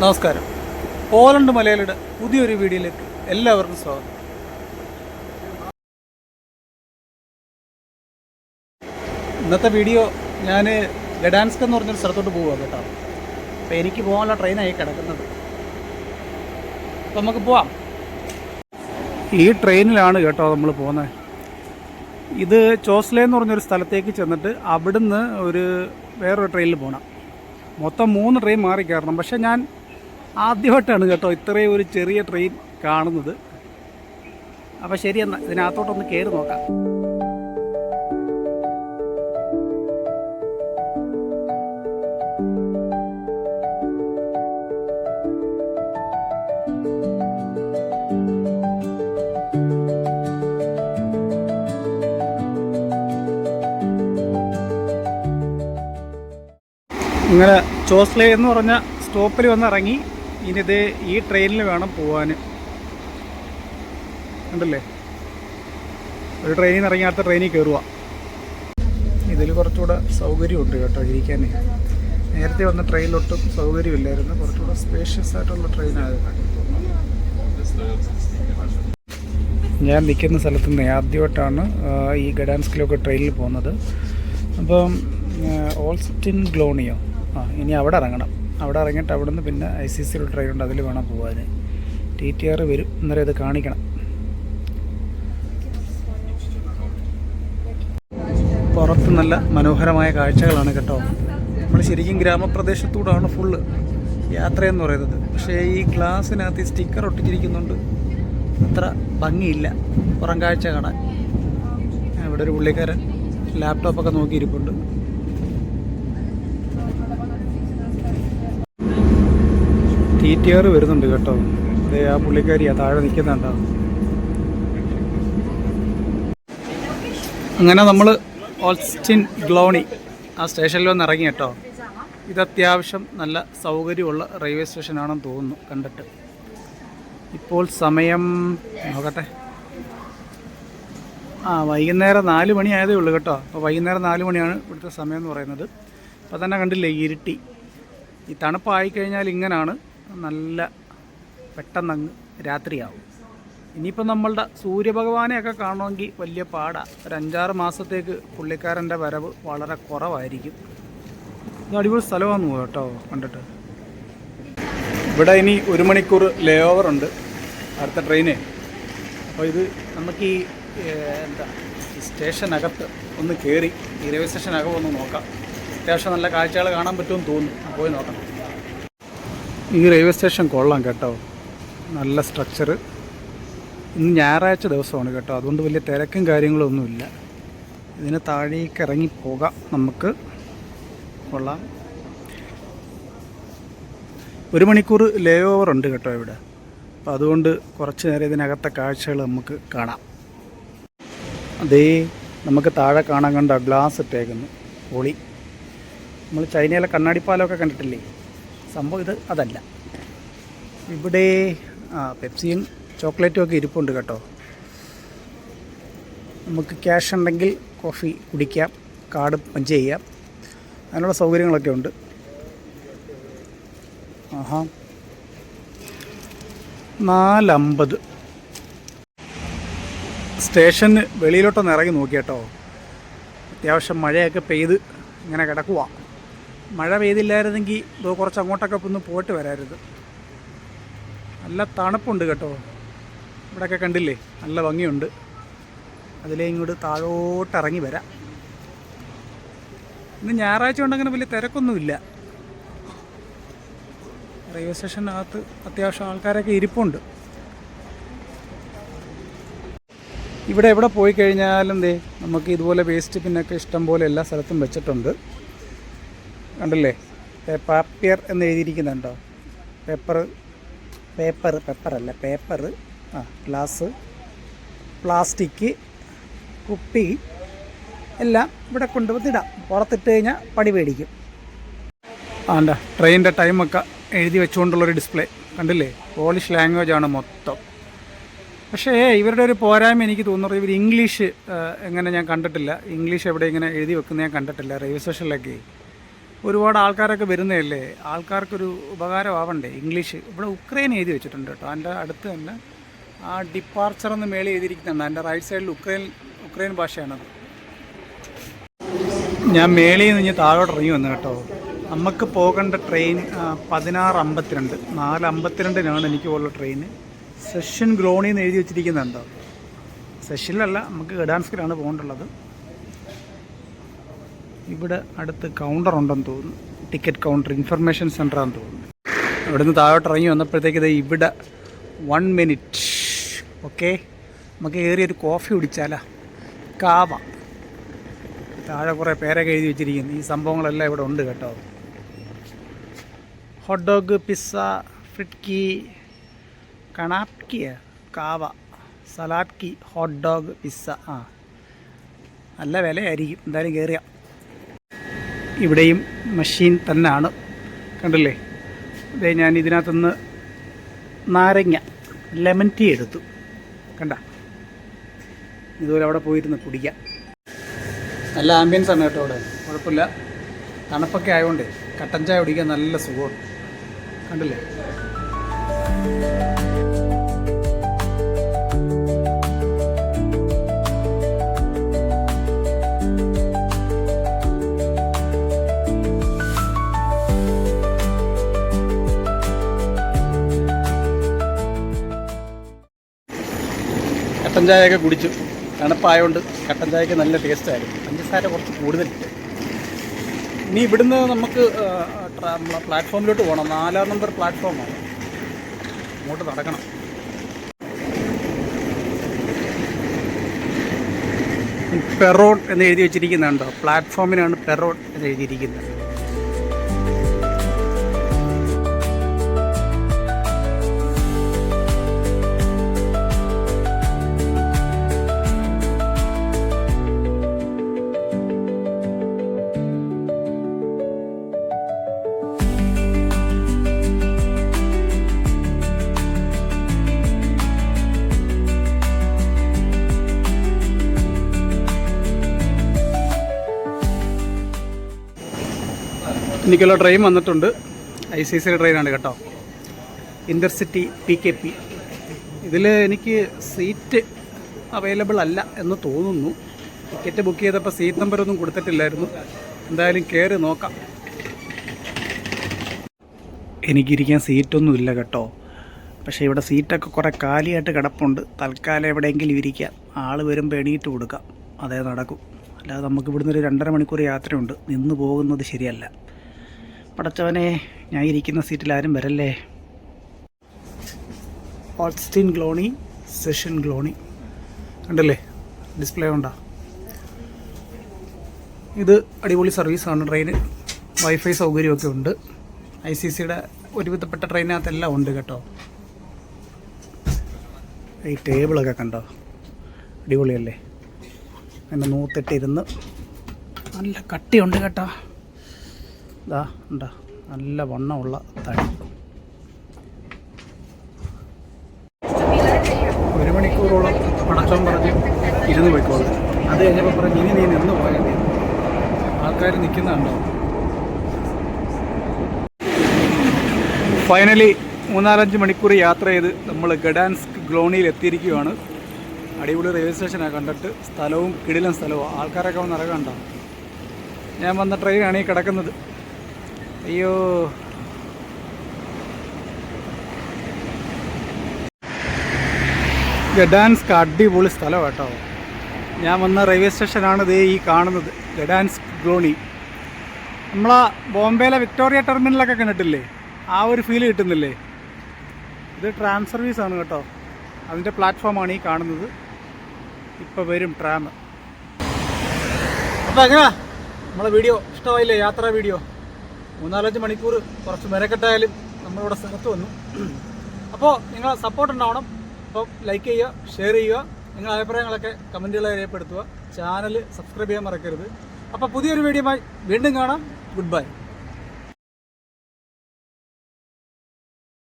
നമസ്കാരം. പോലണ്ട് മലയാളിയുടെ പുതിയൊരു വീഡിയോയിലേക്ക് എല്ലാവർക്കും സ്വാഗതം. ഇന്നത്തെ വീഡിയോ ഞാൻ ഗഡാൻസ്ക് എന്ന് പറഞ്ഞൊരു സ്ഥലത്തോട്ട് പോവുക കേട്ടോ. അപ്പോൾ എനിക്ക് പോകാനുള്ള ട്രെയിനായി കിടക്കുന്നത്. അപ്പോൾ നമുക്ക് പോവാം. ഈ ട്രെയിനിലാണ് കേട്ടോ നമ്മൾ പോകുന്നത് ഇത് ചോസ്ലേ എന്ന് പറഞ്ഞൊരു സ്ഥലത്തേക്ക് ചെന്നിട്ട് അവിടുന്ന് ഒരു വേറൊരു ട്രെയിനിൽ പോകണം മൊത്തം മൂന്ന് ട്രെയിൻ മാറി കയറണം. പക്ഷേ ഞാൻ ആദ്യമായിട്ടാണ് കേട്ടോ ഇത്രയും ഒരു ചെറിയ ട്രെയിൻ കാണുന്നത്. അപ്പോൾ ശരി എന്നാൽ ഇതിനകത്തോട്ടൊന്ന് കയറി നോക്കാം. ഇങ്ങനെ ചോസ്ലേ എന്ന് പറഞ്ഞ സ്റ്റോപ്പിൽ വന്ന് ഇറങ്ങി ഇനി ഇത് ഈ ട്രെയിനിൽ വേണം പോവാൻ ഉണ്ടല്ലേ ഒരു ട്രെയിനിൽ നിന്ന് ഇറങ്ങി അടുത്ത ട്രെയിനിൽ കയറുക ഇതിൽ കുറച്ചുകൂടെ സൗകര്യമുണ്ട് കേട്ടോ ഇരിക്കാൻ നേരത്തെ വന്ന ട്രെയിനിലൊട്ടും സൗകര്യമില്ലായിരുന്നു. കുറച്ചുകൂടെ സ്പേഷ്യസ് ആയിട്ടുള്ള ട്രെയിനായത് ഞാൻ നിൽക്കുന്ന സ്ഥലത്ത് നിന്ന് ആദ്യമായിട്ടാണ് ഈ ഗഡാൻസ്കിലൊക്കെ ട്രെയിനിൽ പോകുന്നത്. അപ്പം ഓൾസ്റ്റിൻ ഗ്ലോണിയോ? ആ ഇനി അവിടെ ഇറങ്ങണം. അവിടെ ഇറങ്ങിയിട്ട് അവിടെ നിന്ന് പിന്നെ ഐ സി സിയുടെ ട്രെയിൻ ഉണ്ട് അതിൽ വേണം പോകാൻ ടി ടി ആർ വരും. അന്നേരം ഇത് കാണിക്കണം. പുറത്ത് നല്ല മനോഹരമായ കാഴ്ചകളാണ് കേട്ടോ. നമ്മൾ ശരിക്കും ഗ്രാമപ്രദേശത്തൂടാണ് ഫുള്ള് യാത്രയെന്ന് പറയുന്നത്. പക്ഷേ ഈ ഗ്ലാസ്സിനകത്ത് ഈ സ്റ്റിക്കർ ഒട്ടിച്ചിരിക്കുന്നുണ്ട്. അത്ര ഭംഗിയില്ല. പുറം കാഴ്ച കാണാൻ. ഇവിടെ ഒരു പുള്ളിക്കാരൻ ലാപ്ടോപ്പൊക്കെ നോക്കിയിരിപ്പുണ്ട്. ടി ആർ വരുന്നുണ്ട് കേട്ടോ. അതെ ആ പുള്ളിക്കാരിയാ താഴെ നിൽക്കുന്നുണ്ടോ? അങ്ങനെ നമ്മൾ ഓൾസ്റ്റിൻ ഗ്ലോണി ആ സ്റ്റേഷനിൽ വന്ന് ഇറങ്ങി കേട്ടോ. ഇത് അത്യാവശ്യം നല്ല സൗകര്യമുള്ള റെയിൽവേ സ്റ്റേഷനാണെന്ന് തോന്നുന്നു കണ്ടിട്ട്. ഇപ്പോൾ സമയം നോക്കട്ടെ. ആ വൈകുന്നേരം നാല് മണി ആയതേ ഉള്ളൂ കേട്ടോ. അപ്പോൾ വൈകുന്നേരം നാല് മണിയാണ് ഇവിടുത്തെ സമയം എന്ന് പറയുന്നത്. അപ്പോൾ തന്നെ കണ്ടില്ലേ ഇരുട്ടി. ഈ തണുപ്പായി കഴിഞ്ഞാൽ ഇങ്ങനാണ്. നല്ല പെട്ടെന്നങ്ങ് രാത്രിയാവും. ഇനിയിപ്പോൾ നമ്മളുടെ സൂര്യഭഗവാനെയൊക്കെ കാണണമെങ്കിൽ വലിയ പാടാണ് ഒരു അഞ്ചാറ് മാസത്തേക്ക് പുള്ളിക്കാരന്റെ വരവ് വളരെ കുറവായിരിക്കും. ഇത് അടിപൊളി സ്ഥലമാണെന്ന് പോകും കേട്ടോ കണ്ടിട്ട്. ഇവിടെ ഇനി ഒരു മണിക്കൂർ ലേ ഓവർ ഉണ്ട് അടുത്ത ട്രെയിനെ അപ്പോൾ ഇത് നമുക്ക് ഈ എന്താ സ്റ്റേഷനകത്ത് ഒന്ന് കയറി ഈ റെയിൽവേ സ്റ്റേഷനകം ഒന്ന് നോക്കാം. അത്യാവശ്യം നല്ല കാഴ്ചകൾ കാണാൻ പറ്റുമെന്ന് തോന്നുന്നു. പോയി നോക്കാം ഈ റെയിൽവേ സ്റ്റേഷൻ കൊള്ളാം കേട്ടോ. നല്ല സ്ട്രക്ചർ ഇന്ന് ഞായറാഴ്ച ദിവസമാണ് കേട്ടോ. അതുകൊണ്ട് വലിയ തിരക്കും കാര്യങ്ങളും ഒന്നുമില്ല. ഇതിന് താഴേക്ക് ഇറങ്ങി പോകാം നമുക്ക്. കൊള്ളാം. ഒരു മണിക്കൂർ ലേ ഓവർ ഉണ്ട് കേട്ടോ ഇവിടെ. അപ്പോൾ അതുകൊണ്ട് കുറച്ച് നേരം ഇതിനകത്തെ കാഴ്ചകൾ നമുക്ക് കാണാം. അതേ നമുക്ക് താഴെ കാണാൻ കണ്ട ഗ്ലാസ് ഇട്ടേക്കുന്നു. പൊളി. നമ്മൾ ചൈനയിലെ കണ്ണാടിപ്പാലമൊക്കെ കണ്ടിട്ടില്ലേ? സംഭവം ഇത് അതല്ല. ഇവിടെ ആ പെപ്സിയും ചോക്ലേറ്റും ഒക്കെ ഇരിപ്പുണ്ട് കേട്ടോ. നമുക്ക് ക്യാഷ് ഉണ്ടെങ്കിൽ കോഫി കുടിക്കാം കാർഡ് പഞ്ച് ചെയ്യാം. അതിനുള്ള സൗകര്യങ്ങളൊക്കെ ഉണ്ട്. ആഹാ. നാലമ്പത്. സ്റ്റേഷന് വെളിയിലോട്ടൊന്ന് ഇറങ്ങി നോക്കിയേട്ടോ. അത്യാവശ്യം മഴയൊക്കെ പെയ്ത് ഇങ്ങനെ കിടക്കുക മഴ പെയ്തില്ലായിരുന്നെങ്കിൽ ഇത് കുറച്ച് അങ്ങോട്ടൊക്കെ ഒന്ന് പോയിട്ട് വരാരുത് നല്ല തണുപ്പുണ്ട് കേട്ടോ. ഇവിടെയൊക്കെ കണ്ടില്ലേ? നല്ല ഭംഗിയുണ്ട്. അതിലേ ഇങ്ങോട്ട് താഴോട്ട് ഇറങ്ങി വരാം. ഇന്ന് ഞായറാഴ്ച കൊണ്ടങ്ങനെ വലിയ തിരക്കൊന്നുമില്ല. റെയിൽവേ സ്റ്റേഷനകത്ത് അത്യാവശ്യം ആൾക്കാരൊക്കെ ഇരിപ്പുണ്ട്. ഇവിടെ എവിടെ പോയി കഴിഞ്ഞാലും ദേ നമുക്ക് ഇതുപോലെ വേസ്റ്റ് പിന്നൊക്കെ ഇഷ്ടം പോലെ എല്ലാ സ്ഥലത്തും വെച്ചിട്ടുണ്ട്. കണ്ടില്ലേ? പാപ്പിയർ എന്ന് എഴുതിയിരിക്കുന്നുണ്ടോ? പേപ്പർ പേപ്പർ പേപ്പറല്ല പേപ്പർ ആ ഗ്ലാസ് പ്ലാസ്റ്റിക് കുപ്പി എല്ലാം ഇവിടെ കൊണ്ടുവന്നിടാം പുറത്തിട്ട് കഴിഞ്ഞാൽ പണി മേടിക്കും. ആണ്ട ട്രെയിനിന്റെ ടൈമൊക്കെ എഴുതി വെച്ചുകൊണ്ടുള്ളൊരു ഡിസ്പ്ലേ കണ്ടില്ലേ? പോളിഷ് ലാംഗ്വേജ് ആണ് മൊത്തം. പക്ഷേ ഇവരുടെ ഒരു പോരായ്മ എനിക്ക് തോന്നുന്നത് ഇവർ ഇംഗ്ലീഷ് എങ്ങനെ ഞാൻ കണ്ടിട്ടില്ല. ഇംഗ്ലീഷ് എവിടെ ഇങ്ങനെ എഴുതി വെക്കുന്ന ഞാൻ കണ്ടിട്ടില്ല. റെയിൽവേ സ്റ്റേഷനിലൊക്കെ ഒരുപാട് ആൾക്കാരൊക്കെ വരുന്നതല്ലേ? ആൾക്കാർക്കൊരു ഉപകാരമാവണ്ടേ? ഇംഗ്ലീഷ്. ഇവിടെ ഉക്രൈൻ എഴുതി വെച്ചിട്ടുണ്ട് കേട്ടോ. എന്റെ അടുത്ത് തന്നെ ആ ഡിപ്പാർച്ചർ എന്ന് മേളിൽ എഴുതിയിരിക്കുന്നുണ്ട്. എന്റെ റൈറ്റ് സൈഡിൽ ഉക്രൈൻ ഉക്രൈൻ ഭാഷയാണത്. ഞാൻ മേളിൽ നിന്ന് താഴോട്ട് ഇറങ്ങി വന്നു കേട്ടോ. നമുക്ക് പോകേണ്ട ട്രെയിൻ പതിനാറ് അമ്പത്തിരണ്ട്. നാല് അമ്പത്തിരണ്ടിനാണ് എനിക്ക് പോലുള്ള ട്രെയിൻ സെഷൻ എന്ന് എഴുതി വെച്ചിരിക്കുന്നുണ്ടോ. സെഷനിലല്ല നമുക്ക് ഗഡാൻസ്കിലാണ് പോകേണ്ടുള്ളത് ഇവിടെ അടുത്ത് കൗണ്ടർ ഉണ്ടെന്ന് തോന്നുന്നു. ടിക്കറ്റ് കൗണ്ടർ ഇൻഫർമേഷൻ സെന്ററാന്ന് തോന്നുന്നു. ഇവിടുന്ന് താഴോട്ട് ഇറങ്ങി വന്നപ്പോഴത്തേക്ക് ഇത് ഇവിടെ വൺ മിനിറ്റ് ഓക്കെ നമുക്ക് ഏറിയൊരു കോഫി കുടിച്ചാലാ. കാവ. താഴെ കുറേ പേരൊക്കെ എഴുതി വെച്ചിരിക്കുന്നു. ഈ സംഭവങ്ങളെല്ലാം ഇവിടെ ഉണ്ട് കേട്ടോ. ഹോട്ട് ഡോഗ് പിസ്സ ഫ്രിഡ്കി കണാപ്കിയ കാവ. സലാഡ്കി ഹോട്ട് ഡോഗ് പിസ്സ ആ. നല്ല വിലയായിരിക്കും. എന്തായാലും കയറിയ ഇവിടെയും മെഷീൻ തന്നെയാണ് കണ്ടില്ലേ? അതേ ഞാൻ ഇതിനകത്തുനിന്ന് നാരങ്ങ ലെമൺ ടീ എടുത്തു. കണ്ട? ഇതുപോലെ അവിടെ പോയിരുന്ന് കുടിക്കാം. നല്ല ആംബിയൻസ് ആണ് കേട്ടോ അവിടെ. കുഴപ്പമില്ല. തണുപ്പൊക്കെ ആയതുകൊണ്ട് കട്ടൻ ചായ കുടിക്കാൻ നല്ല സുഖമാണ്. കണ്ടില്ലേ? കട്ടൻ ചായയൊക്കെ കുടിച്ചു. തണുപ്പായതുകൊണ്ട് കട്ടൻ ചായക്ക് നല്ല ടേസ്റ്റ് ആയിരുന്നു. പഞ്ചസാര കുറച്ച് കൂടുതലിട്ട് ഇനി ഇവിടുന്ന് നമുക്ക് പ്ലാറ്റ്ഫോമിലോട്ട് പോകണം നാലാം നമ്പർ പ്ലാറ്റ്ഫോമാണ് അങ്ങോട്ട് നടക്കണം. പെറോൺ എന്ന് എഴുതി വെച്ചിരിക്കുന്നുണ്ടോ? പ്ലാറ്റ്ഫോമിനാണ് പെറോൺ എന്ന് എഴുതിയിരിക്കുന്നത്. എനിക്കുള്ള ട്രെയിൻ വന്നിട്ടുണ്ട്. ഐ സി സി ട്രെയിനാണ് കേട്ടോ. Intercity P K P. ഇതിൽ എനിക്ക് സീറ്റ് അവൈലബിൾ അല്ല എന്ന് തോന്നുന്നു. ടിക്കറ്റ് ബുക്ക് ചെയ്തപ്പോൾ സീറ്റ് നമ്പറൊന്നും കൊടുത്തിട്ടില്ലായിരുന്നു. എന്തായാലും കയറി നോക്കാം. എനിക്കിരിക്കാൻ സീറ്റൊന്നുമില്ല കേട്ടോ. പക്ഷേ ഇവിടെ സീറ്റൊക്കെ കുറേ കാലിയായിട്ട് കിടപ്പുണ്ട്. തൽക്കാലം എവിടെയെങ്കിലും ഇരിക്കാം. ആൾ വരുമ്പോൾ എണീറ്റ് കൊടുക്കാം. അതേ നടക്കും. അല്ലാതെ നമുക്ക് ഇവിടുന്ന് ഒരു രണ്ടര മണിക്കൂർ യാത്രയുണ്ട്. നിന്ന് പോകുന്നത് ശരിയല്ല. പടച്ചവനെ ഞാൻ ഇരിക്കുന്ന സീറ്റിൽ ആരും വരല്ലേ? ഓൾസ്റ്റീൻ ഗ്ലോണി സെഷൻ ഗ്ലോണി കണ്ടല്ലേ? ഡിസ്പ്ലേ ഉണ്ടാ? ഇത് അടിപൊളി സർവീസാണ് ട്രെയിന് വൈഫൈ സൗകര്യമൊക്കെ ഉണ്ട്. ഐ സി സിയുടെ ഒരുവിധപ്പെട്ട ട്രെയിനകത്തെല്ലാം ഉണ്ട് കേട്ടോ. ഈ ടേബിളൊക്കെ കണ്ടോ? അടിപൊളിയല്ലേ? അതിന്റെ നൂത്തിട്ടിരുന്ന് നല്ല കട്ടിയുണ്ട് കേട്ടോ. ഇതാ ഉണ്ടാ? നല്ല വണ്ണമുള്ള തടി. ഒരു മണിക്കൂറോളം പടക്കം പറഞ്ഞ് ഇരുന്ന് പോയിക്കോളും. അത് കഴിഞ്ഞപ്പോൾ പറഞ്ഞ് ഇനി നീ നിന്ന് പോയാൽ മതി. ആൾക്കാർ നിൽക്കുന്നുണ്ടോ ഫൈനലി മൂന്നാലഞ്ച് മണിക്കൂർ യാത്ര ചെയ്ത് നമ്മൾ ഗഡാൻസ്ക് ഗ്ലോണിയിൽ എത്തിയിരിക്കുകയാണ്. അടിപൊളി റെയിൽവേ സ്റ്റേഷനാണ് കണ്ടിട്ട് സ്ഥലവും കിടിലൻ സ്ഥലവും. ആൾക്കാരൊക്കെ വന്ന് ഇറങ്ങണ്ട ഞാൻ വന്ന ട്രെയിനാണ് ഈ കിടക്കുന്നത്. അയ്യോ. ഗഡാൻസ്ക് അടിപൊളി സ്ഥലം കേട്ടോ. ഞാൻ വന്ന റെയിൽവേ സ്റ്റേഷനാണ് ദേ ഈ കാണുന്നത് ഗഡാൻസ്ക് ഗ്ലോണി നമ്മളാ ബോംബെയിലെ വിക്ടോറിയ ടെർമിനലൊക്കെ കണ്ടിട്ടില്ലേ? ആ ഒരു ഫീൽ കിട്ടുന്നില്ലേ? ഇത് ട്രാം സർവീസ് ആണ് കേട്ടോ. അതിന്റെ പ്ലാറ്റ്ഫോമാണ് ഈ കാണുന്നത്. ഇപ്പോൾ വരും ട്രാം അപ്പോൾ എങ്ങനെയാ നമ്മളെ വീഡിയോ ഇഷ്ടമായില്ലേ? യാത്രാ വീഡിയോ മൂന്നാലഞ്ച് മണിക്കൂർ കുറച്ച് മെനക്കെട്ടായാലും നമ്മളിവിടെ സ്ഥലത്ത് വന്നു. അപ്പോൾ നിങ്ങൾ സപ്പോർട്ട് ഉണ്ടാവണം. അപ്പോൾ ലൈക്ക് ചെയ്യുക ഷെയർ ചെയ്യുക നിങ്ങളുടെ അഭിപ്രായങ്ങളൊക്കെ കമന്റുകളെ രേഖപ്പെടുത്തുക. ചാനൽ സബ്സ്ക്രൈബ് ചെയ്യാൻ മറക്കരുത്. അപ്പോൾ പുതിയൊരു വീഡിയോയുമായി വീണ്ടും കാണാം. Good bye